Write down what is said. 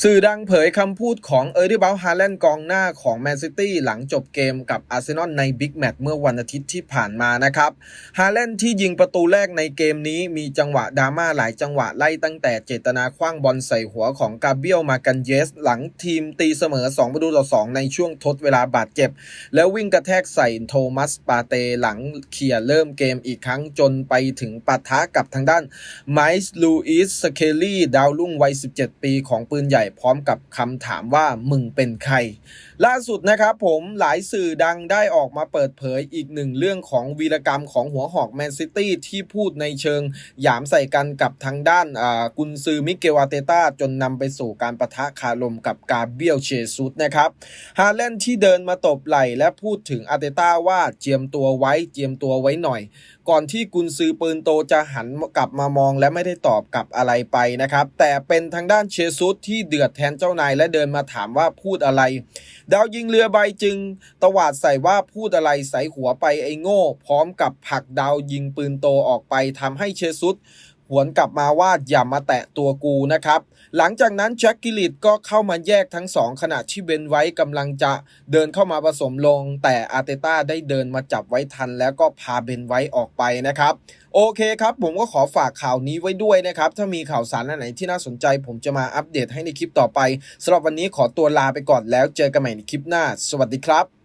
สื่อดังเผยคำพูดของเออร์ดี้เบลฮาแลนด์กองหน้าของแมนซิตี้หลังจบเกมกับอาร์เซนอลในบิ๊กแมตช์เมื่อวันอาทิตย์ที่ผ่านมานะครับฮาแลนด์ที่ยิงประตูแรกในเกมนี้มีจังหวะดราม่าหลายจังหวะไล่ตั้งแต่เจตนาคว้างบอลใส่หัวของกาเบียลมากันเยส หลังทีมตีเสมอ 2 ประตูต่อ 2 ในช่วงทดเวลาบาดเจ็บ แล้ววิ่งกระแทกใส่โทมัสปาเตหลังเคลียร์เริ่มเกมอีกครั้งจนไปถึงปะทะกับทางด้านไมส์ลูอิสสเคลลี่ดาวรุ่งวัย 17 ปีของปืนใหญ่พร้อมกับคำถามว่ามึงเป็นใคร ล่าสุดนะครับผมหลายสื่อดังได้ออกมาเปิดเผยอีกหนึ่งเรื่องของวีรกรรมของหัวหอกแมนซิตี้ที่พูดในเชิงหยามใส่กันกับทางด้านกุนซือมิเกลอารเตต้าจนนำไปสู่การประทะคารมกับกาเบียลเชซุสนะครับฮาแลนด์ที่เดินมาตบไหล่และพูดถึงอารเตต้าว่าเจียมตัวไว้เจียมตัวไว้หน่อยก่อนที่กุนซือปืนโตจะหันกลับมามองและไม่ได้ตอบกลับอะไรไปนะครับ แต่เป็นทางด้านเชซุสที่เดือดแทนเจ้านายและเดินมาถามว่าพูดอะไร ดาวยิงเรือใบจึง ตวาดใส่ว่าพูดอะไรใส่หัวไปไอ้โง่ พร้อมกับผลักดาวยิงปืนโตออกไปทำให้เชซุส หวนกลับมาว่าอย่ามาแตะตัวกูนะครับ หลังจากนั้นแจ็คกิลิตก็เข้ามาแยกทั้งสองขณะที่เบนไว้กำลังจะเดินเข้ามาผสมลง แต่อาร์เตต้าได้เดินมาจับไว้ทัน แล้วก็พาเบนไว้ออกไปนะครับโอเคครับผมก็ขอฝากข่าวนี้ไว้ด้วยนะครับ ถ้ามีข่าวสารอันไหนที่น่าสนใจ ผมจะมาอัปเดตให้ในคลิปต่อไปสำหรับวันนี้ขอตัวลาไปก่อนแล้วเจอกันใหม่ในคลิปหน้า สวัสดีครับ